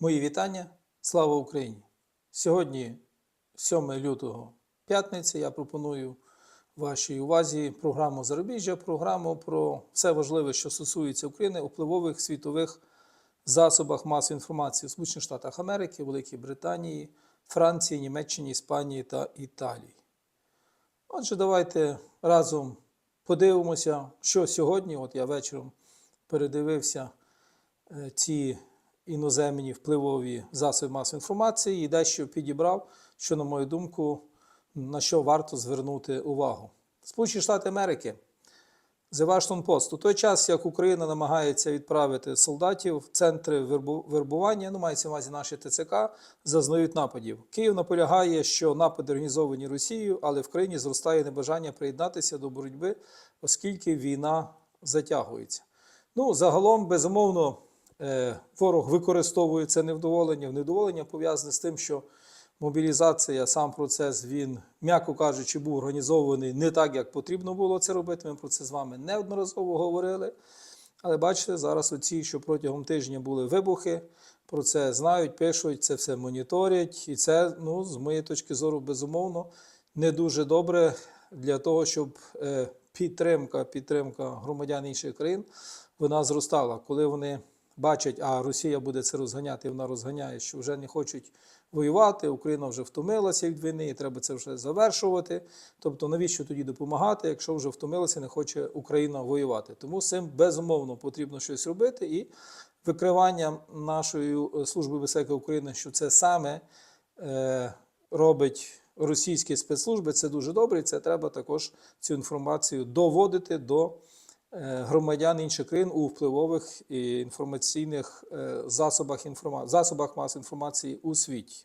Мої вітання. Слава Україні! Сьогодні, 7 лютого, п'ятниця, я пропоную вашій увазі програму Зарубіжжя, програму про все важливе, що стосується України у впливових світових засобах масової інформації у Сполучених Штатах Америки, Великій Британії, Франції, Німеччині, Іспанії та Італії. Отже, давайте разом подивимося, що сьогодні, от я вечором передивився е, ці іноземні впливові засоби масової інформації і дещо підібрав, що, на мою думку, на що варто звернути увагу. Сполучені Штати Америки, The Washington Post. У той час, як Україна намагається відправити солдатів в центри вербування, ну мається увазі наші ТЦК, зазнають нападів. Київ наполягає, що напади організовані Росією, але в країні зростає небажання приєднатися до боротьби, оскільки війна затягується. Ну, загалом, безумовно, ворог використовує це невдоволення. Невдоволення пов'язане з тим, що мобілізація, сам процес, він, м'яко кажучи, був організований не так, як потрібно було це робити. Ми про це з вами неодноразово говорили. Але бачите, зараз оці, що протягом тижня були вибухи, про це знають, пишуть, це все моніторять. І це, ну, з моєї точки зору, безумовно, не дуже добре для того, щоб е, підтримка, підтримка громадян інших країн вона зростала. Коли вони бачать, а Росія буде це розганяти, і вона розганяє, що вже не хочуть воювати, Україна вже втомилася від війни, і треба це вже завершувати. Тобто, навіщо тоді допомагати, якщо вже втомилася, не хоче Україна воювати? Тому з цим безумовно потрібно щось робити. І викривання нашої е, служби безпеки України, що це саме е, робить російські спецслужби, це дуже добре. і Це треба також цю інформацію доводити до громадян інших країн у впливових і інформаційних е, засобах інформації, засобах масової інформації у світі.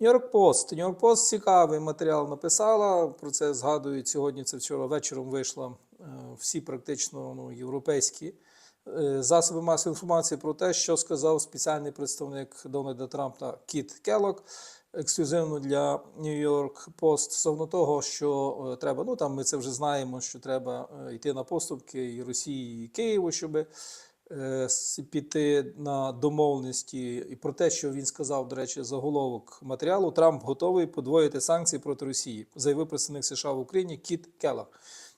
Нью-Йорк Пост. Нью-Йорк Пост цікавий матеріал написала. Про це згадують сьогодні. Це вчора вечором вийшло е, всі практично ну, європейські е, засоби масової інформації про те, що сказав спеціальний представник Дональда Трампа Кіт Келлок ексклюзивно для Нью-Йорк Пост стосовно того, що е, треба. Ну там ми це вже знаємо, що треба е, йти на поступки і Росії, і Києву, щоби е, піти на домовленості і про те, що він сказав, до речі, заголовок матеріалу. Трамп готовий подвоїти санкції проти Росії, заявив представник США в Україні Кіт Келлах.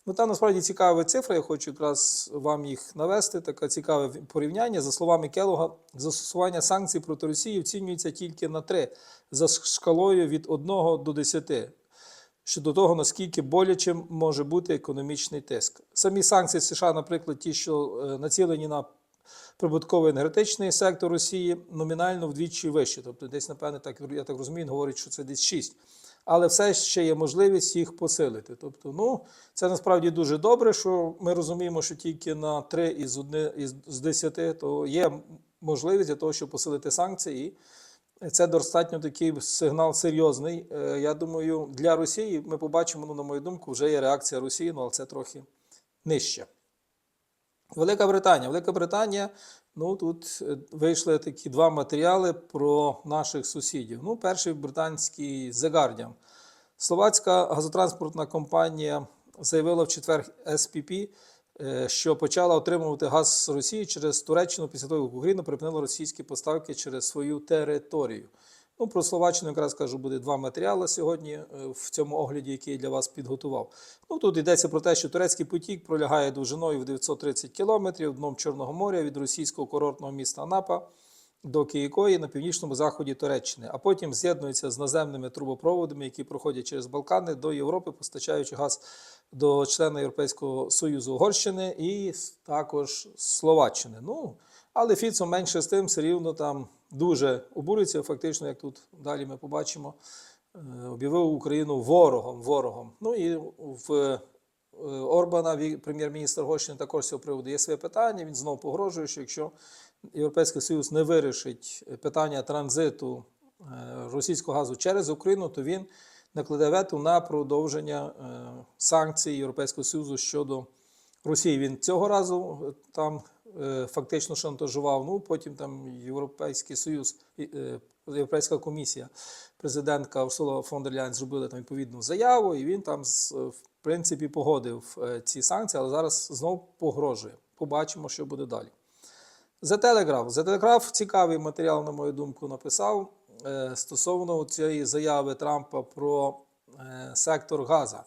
Ну там насправді цікава цифра. Я хочу якраз вам їх навести. Таке цікаве порівняння. За словами Келога, застосування санкцій проти Росії оцінюється тільки на 3 за шкалою від 1 до 10 щодо того, наскільки болячим може бути економічний тиск. Самі санкції США, наприклад, ті, що е, націлені на прибутковий енергетичний сектор Росії, номінально вдвічі вище. Тобто, десь, напевне, так я так розумію, говорить, що це десь 6. Але все ще є можливість їх посилити. Тобто, ну, це насправді дуже добре, що ми розуміємо, що тільки на 3 із, одни, із з 10 то є можливість для того, щоб посилити санкції. Це достатньо такий сигнал серйозний. Е, Я думаю, для Росії ми побачимо, ну, на мою думку, вже є реакція Росії, ну, але це трохи нижче. Велика Британія. Велика Британія, ну тут е, вийшли такі два матеріали про наших сусідів. Ну, перший британський The Guardian. Словацька газотранспортна компанія заявила в четвер СПП, е, що почала отримувати газ з Росії через Туреччину після того, як Україна припинила російські поставки через свою територію. Ну, про Словаччину якраз кажу, буде два матеріали сьогодні е, в цьому огляді, який я для вас підготував. Ну, тут йдеться про те, що турецький потік пролягає довжиною в 930 кілометрів дном Чорного моря від російського курортного міста Анапа до Київкої на північному заході Туреччини, а потім з'єднується з наземними трубопроводами, які проходять через Балкани до Європи, постачаючи газ до члена Європейського Союзу Угорщини і також Словаччини. Ну, але Фіцо менше з тим все рівно там дуже обурюється. Фактично, як тут далі ми побачимо, е, об'явив Україну ворогом. ворогом. Ну і в е, Орбана, прем'єр-міністр Угорщини, також цього приводу є своє питання. Він знову погрожує, що якщо Європейський Союз не вирішить питання транзиту е, російського газу через Україну, то він накладе вето на продовження санкцій Європейського Союзу щодо Росії. Він цього разу там фактично шантажував. Ну потім там Європейський Союз, е, Європейська комісія, президентка Урсула фон дер Ляйн зробили там відповідну заяву, і він там в принципі погодив е, ці санкції, але зараз знову погрожує. Побачимо, що буде далі. The Telegraph. The Telegraph цікавий матеріал, на мою думку, написав е, стосовно цієї заяви Трампа про е, сектор Газа.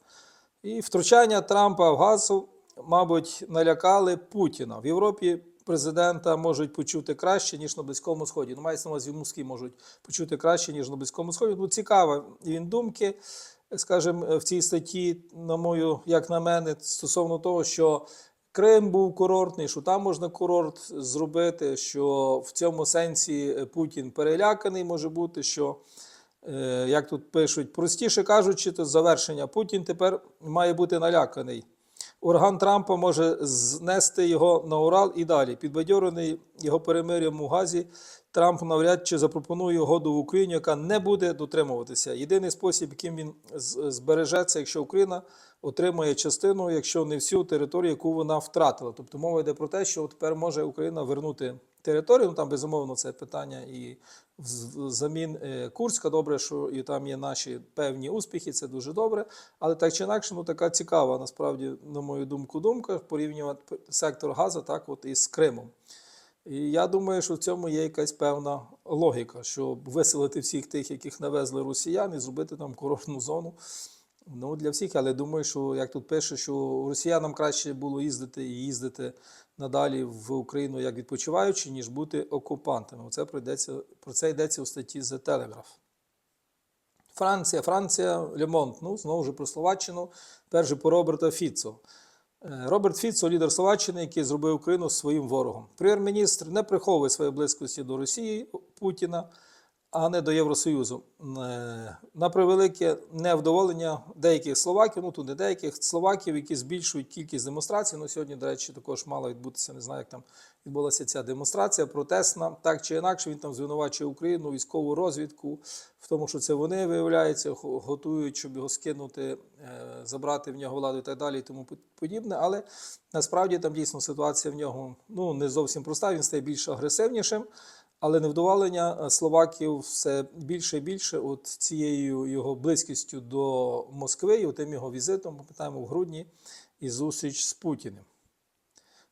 І втручання Трампа в газу, мабуть, налякали Путіна. В Європі президента можуть почути краще, ніж на Близькому Сході. Ну, мається на увазі Москві можуть почути краще, ніж на Близькому Сході. Ну, цікаво він думки, скажімо, в цій статті, на мою, як на мене, стосовно того, що Крим був курортний, що там можна курорт зробити, що в цьому сенсі Путін переляканий може бути, що е, як тут пишуть, простіше кажучи, то завершення Путін тепер має бути наляканий. Ураган Трампа може знести його на Урал і далі. Підбадьорений його перемир'ям у Газі, Трамп навряд чи запропонує угоду в Україні, яка не буде дотримуватися. Єдиний спосіб, яким він збережеться, якщо Україна отримує частину, якщо не всю територію, яку вона втратила. Тобто мова йде про те, що тепер може Україна вернути територію. Ну там безумовно це питання і замін е, Курська. Добре, що і там є наші певні успіхи, це дуже добре. Але так чи інакше, ну така цікава, насправді, на мою думку, думка порівнювати сектор газу так, от із Кримом. І я думаю, що в цьому є якась певна логіка, щоб виселити всіх тих, яких навезли росіян, і зробити там курортну зону. Ну, для всіх, але думаю, що як тут пише, що росіянам краще було їздити і їздити надалі в Україну як відпочиваючи, ніж бути окупантами. Оце пройдеться, про це йдеться у статті The Telegraph. Франція, Франція, Лемонт, ну знову ж про Словаччину, перший по Роберта Фіцо. Е, Роберт Фіцо, лідер Словаччини, який зробив Україну своїм ворогом. Прем'єр-міністр не приховує своєї близькості до Росії Путіна, а не до Євросоюзу. Е, На превелике невдоволення деяких словаків, ну тут не деяких словаків, які збільшують кількість демонстрацій. Ну сьогодні, до речі, також мала відбутися, не знаю, як там відбулася ця демонстрація протестна. Так чи інакше, він там звинувачує Україну, військову розвідку в тому, що це вони виявляється, го- готують, щоб його скинути, е, забрати в нього владу і так далі, і тому подібне. Але насправді там дійсно ситуація в нього ну не зовсім проста. Він стає більш агресивнішим. Але невдоволення е, словаків все більше і більше от цією його близькістю до Москви і тим його візитом, пам'ятаємо, в грудні і зустріч з Путіним.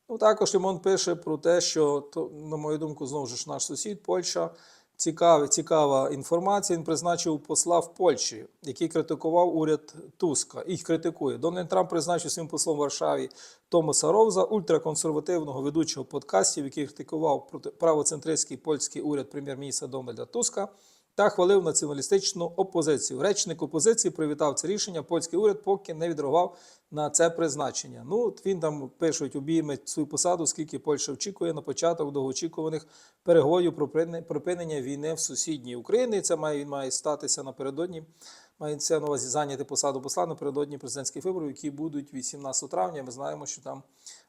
Ну, також Лімон пише про те, що, то, на мою думку, знову ж наш сусід Польща. Цікава, цікава інформація. Він призначив посла в Польщі, який критикував уряд Туска. Їх критикує. Дональд Трамп призначив своїм послом в Варшаві Томаса Ровза, ультраконсервативного ведучого подкастів, який критикував правоцентристський польський уряд прем'єр-міністра Дональда Туска та хвалив націоналістичну опозицію. Речник опозиції привітав це рішення. Польський уряд поки не відреагував на це призначення. Ну, він там пишуть, обійме свою посаду, скільки Польща очікує на початок довгоочікуваних переговорів про припинення війни в сусідній Україні. Це має він має статися напередодні. Мається на увазі зайняти посаду посла напередодні президентських виборів, які будуть 18 травня. Ми знаємо, що там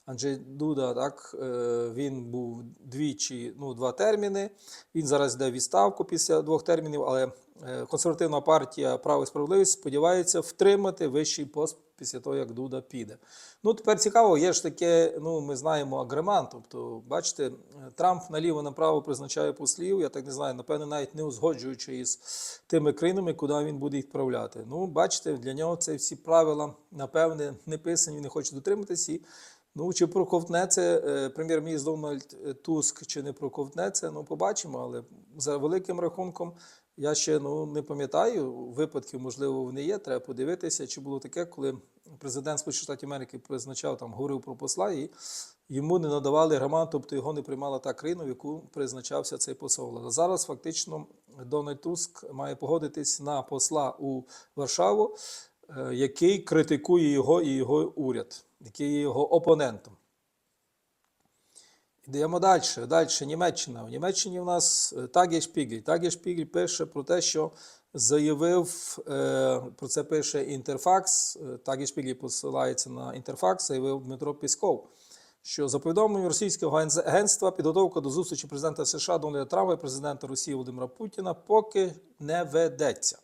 Анджей Дуда, так е, він був двічі, ну два терміни. Він зараз йде відставку після двох термінів, але е, консервативна партія Право і справедливість сподівається втримати вищий пост після того, як Дуда піде. Ну тепер цікаво, є ж таке, ну ми знаємо агреман. Тобто, бачите, Трамп наліво направо призначає послів. Я так не знаю, напевне, навіть не узгоджуючи із тими країнами, куди він буде відправляти. Ну, бачите, для нього це всі правила, напевне, не писані, не хоче дотриматися. Ну, чи проковтне це е, прем'єр-міністр Дональд е, Туск, чи не проковтне це, ну побачимо. Але за великим рахунком я ще ну, не пам'ятаю випадків, можливо, вони є. Треба подивитися, чи було таке, коли президент Сполучених Штатів Америки призначав там, говорив про посла, і йому не надавали громад, тобто його не приймала та країна, в яку призначався цей посол. Але зараз фактично Дональд Туск має погодитись на посла у Варшаву, який критикує його і його уряд, який є його опонентом. Йдемо далі. Далі Німеччина. У Німеччині в нас Тагі Шпігель. Тагі Шпігель пише про те, що заявив, е, про це пише Інтерфакс. Тагі Шпігель посилається на Інтерфакс, заявив Дмитро Пісков, що за повідомленням російського агентства підготовка до зустрічі президента США Дональда Трампа і президента Росії Володимира Путіна поки не ведеться.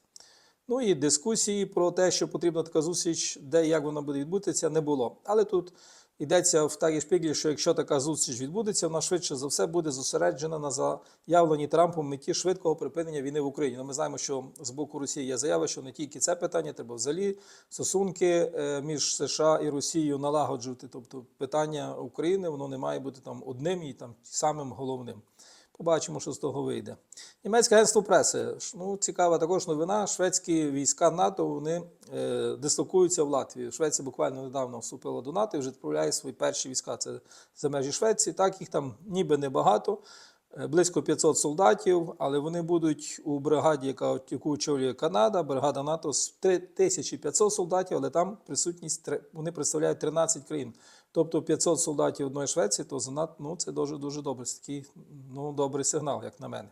Ну і дискусії про те, що потрібна така зустріч, де і як вона буде відбутися, не було. Але тут Йдеться в Тагі Шпіглі, що якщо така зустріч відбудеться, вона швидше за все буде зосереджена на заявленій Трампом меті швидкого припинення війни в Україні. Ну, ми знаємо, що з боку Росії є заява, що не тільки це питання, треба взагалі стосунки е, між США і Росією налагоджувати. Тобто питання України воно не має бути там одним і там самим головним. Побачимо, що з того вийде. Німецьке агентство преси. Ну, цікава також новина. Шведські війська НАТО вони е, дислокуються в Латвії. Швеція буквально недавно вступила до НАТО і вже відправляє свої перші війська. Це за межі Швеції. Так, їх там ніби небагато, е, близько 500 солдатів, але вони будуть у бригаді, яка, яку очолює Канада, бригада НАТО з 3500 солдатів, але там присутність вони представляють 13 країн. Тобто 500 солдатів одної Швеції, то занадто ну, це дуже дуже добре. Це такий ну, добрий сигнал, як на мене.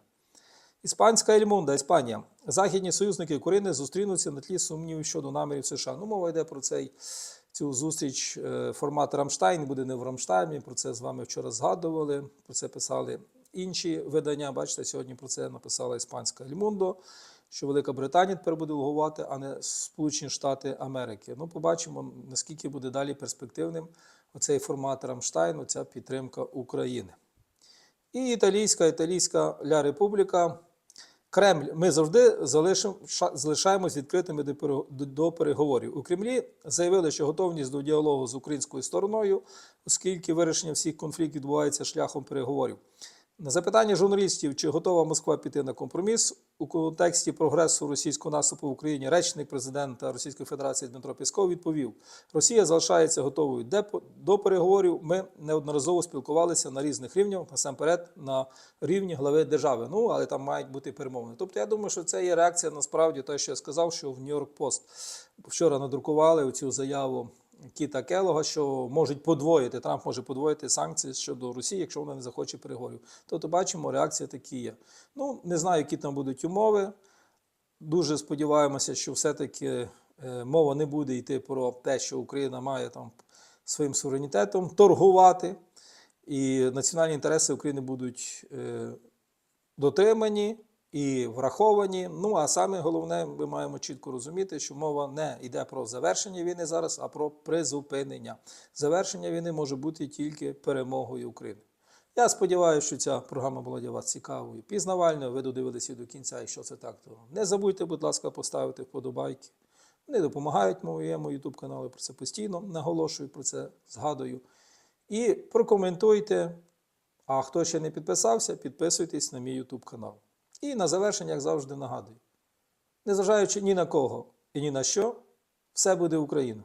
Іспанська Ельмунда, Іспанія. Західні союзники України зустрінуться на тлі сумнівів щодо намірів США. Ну, мова йде про цей, цю зустріч е, формат Рамштайн, буде не в Рамштайні. Про це з вами вчора згадували, про це писали інші видання. Бачите, сьогодні про це написала іспанська Ельмундо, що Велика Британія тепер буде головувати, а не Сполучені Штати Америки. Ну, побачимо, наскільки буде далі перспективним оцей формат Рамштайну, ця підтримка України. І італійська, італійська Ля Републіка. Кремль, ми завжди залишаємось відкритими до переговорів. У Кремлі заявили, що готовність до діалогу з українською стороною, оскільки вирішення всіх конфліктів відбувається шляхом переговорів. На запитання журналістів, чи готова Москва піти на компроміс у контексті прогресу російського наступу в Україні, речник президента Російської Федерації Дмитро Пісков відповів: Росія залишається готовою до переговорів. Ми неодноразово спілкувалися на різних рівнях, насамперед на рівні глави держави. Ну але там мають бути перемовини. Тобто, я думаю, що це є реакція насправді те, що я сказав, що в Нью-Йорк Пост вчора надрукували цю заяву. Кіта Келога, що можуть подвоїти, Трамп може подвоїти санкції щодо Росії, якщо вона не захоче переговорів. Тобто, бачимо, реакція такі є. Ну, не знаю, які там будуть умови. Дуже сподіваємося, що все-таки е, мова не буде йти про те, що Україна має там своїм суверенітетом торгувати, і національні інтереси України будуть е, дотримані і враховані. Ну а саме головне, ми маємо чітко розуміти, що мова не йде про завершення війни зараз, а про призупинення. Завершення війни може бути тільки перемогою України. Я сподіваюся, що ця програма була для вас цікавою, пізнавальною. Ви додивилися до кінця, і що це так, то не забудьте, будь ласка, поставити вподобайки. Вони допомагають моєму YouTube каналу, про це постійно наголошую, про це згадую. І прокоментуйте. А хто ще не підписався, підписуйтесь на мій YouTube канал. І на завершення, як завжди, нагадую: незважаючи ні на кого і ні на що, все буде Україна.